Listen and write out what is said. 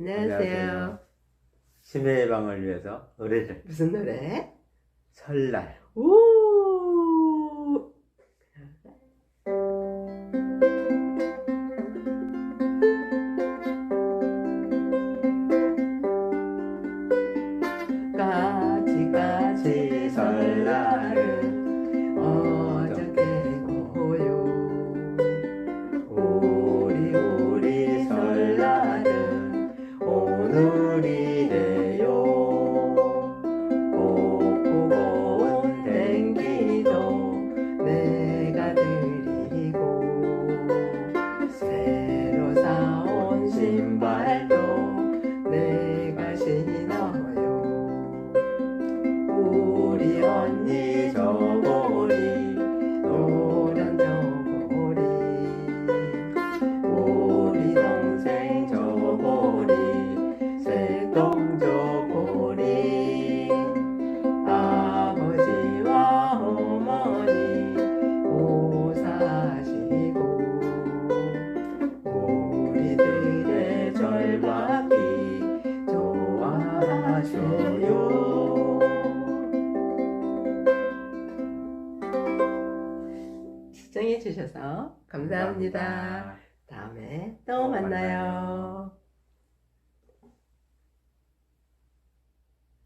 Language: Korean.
안녕하세요. 치매 예방을 위해서 노래를 무슨 노래? 설날 오! 내가 신어요. 우리 언니 저고리 노란 저고리. 우리 동생 저고리 새똥 저고리. 아버지와 어머니 옷 사시고 우리들의 좋아 하셔요 시청해 주셔서 감사합니다. 다음에 또 만나요.